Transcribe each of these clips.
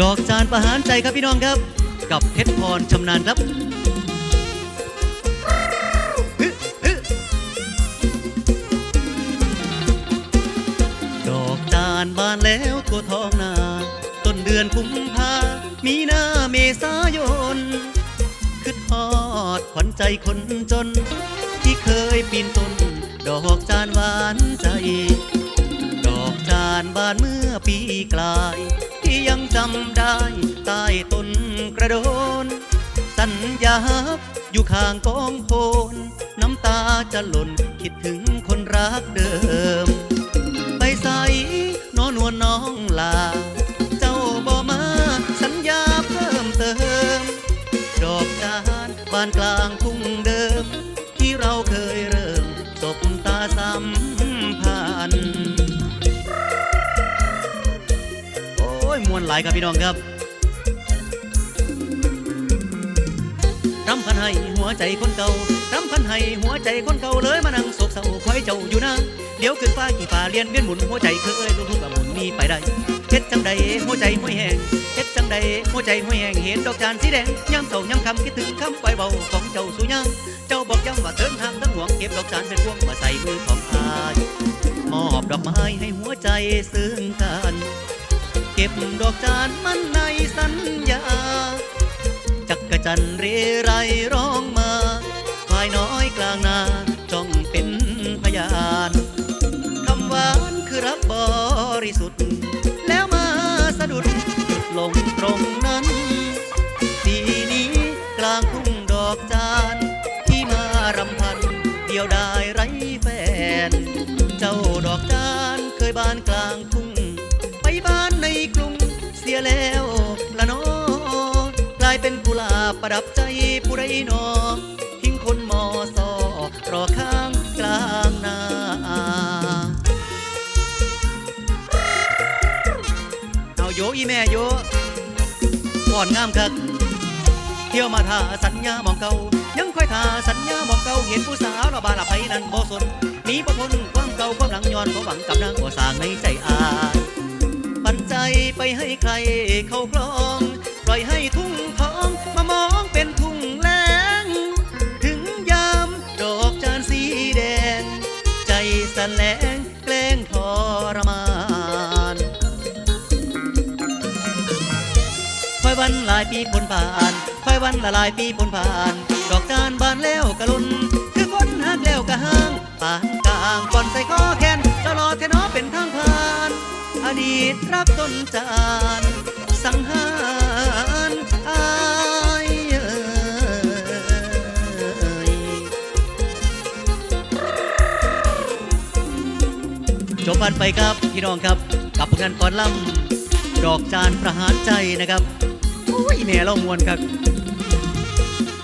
ดอกจานประหารใจครับพี่น้องครับ กับเพชรพรชำนาญครับดอกจานบานแล้วทั่วท้องนา ต้นเดือนกุมภามีนาเมษายนคือทอดขวัญใจคนจน ที่เคยปีนต้น ดอกจานหวานใจ ดอกจานบานเมื่อปีกลาย ยังจำได้ใต้ต้นกระโดน สัญญาอยู่ข้างกองโพนน้ำตาจะหล่นคิดถึงคนรักเดิม ไปใส่นอนวลน้องลา เจ้าบ่มาสัญญาเพิ่มเติม ดอกจานบานกลางทุ่งเดิม หลายครับพี่น้องครับรำพันให้หัวใจคนเก่ารำพันให้หัวใจคนเก่าเลยมานั่งโศกเศร้าคอยเจ้าอยู่นะเดี๋ยวขึ้นฟ้ากี่ฟ้าเลียนเวียนหมุนหัวใจเคยลุกทุกข์หมุนนี่ไปได้เฮ็ดจังใดหัวใจห้วยแห้งเฮ็ดจังใดหัวใจห้วยแห้งเห็นดอกจานสีแดงย้ำเศร้าย้ำคำคิดถึงคำปล่อยเบาของเจ้าสุยังเจ้าบอกย้ำว่าเทินทางทั้งหวงเก็บดอกจานเป็นพวงมาใส่มือของอายมอบดอกไม้ให้หัวใจซึ้งกัน ก็บดอกจานมันในสัญญา จักกะจันเรไรร้องมาควายน้อยกลางนาจ้องเป็นพยานคำหวานคือรักบริสุทธิ์ แล้วมาสะดุดหยุดลงตรงนั้นปีนี้กลางทุ่งดอกจานที่มารำพันเดียวได้ไรแฟน เจ้าดอกจานเคยบานกลางทุ่ง ประดับใจผู้ใดหนอทิ้งคนมอสอรอข้างกลางนาเอาโยอีแม่โยก่อนงามคักเที่ยวมาท่าสัญญามองเก่ายังค่อยท่าสัญญามองเก่าเห็นผู้สาวเราบาละไปนั่นบ่สนหนีบ่พ้นความเก่าความหลังย้อนบ่หวังกับนางบ่สางในใจอายปันใจไปให้ใครเข้าครอง ใจสลงแกล้งทรมานคอยวันหลายปีพ้นผ่านคอยวันละหลายปีพ้นผ่าน ดอกจานบานแล้วกระลุน คือคนหักแล้วกระห้างปานกลางก่อนใส่ข้อแขนเจะรอแทนอเป็นทางผ่าน อดีตรักต้นจาน สังหาร จบกันไปครับพี่น้องครับ กับผลงานก่อนล่ำดอกจานประหารใจนะครับโอ้ยแม่เรามวนครับ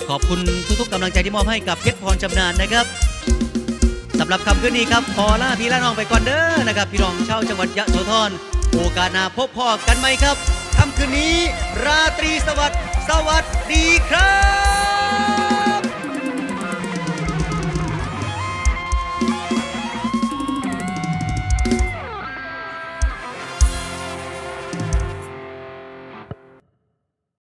ขอบคุณทุกๆกำลังใจที่มอบให้กับเพชรพรชำนาญนะครับสำหรับคำคืนนี้ครับขอลาพี่และน้องไปก่อนเด้อนะครับพี่น้องชาวจังหวัดยะโสธรโอกาสหน้าพบพ่อกันไหมครับคำคืนนี้ ราตรีสวัสดิ์สวัสดีครับ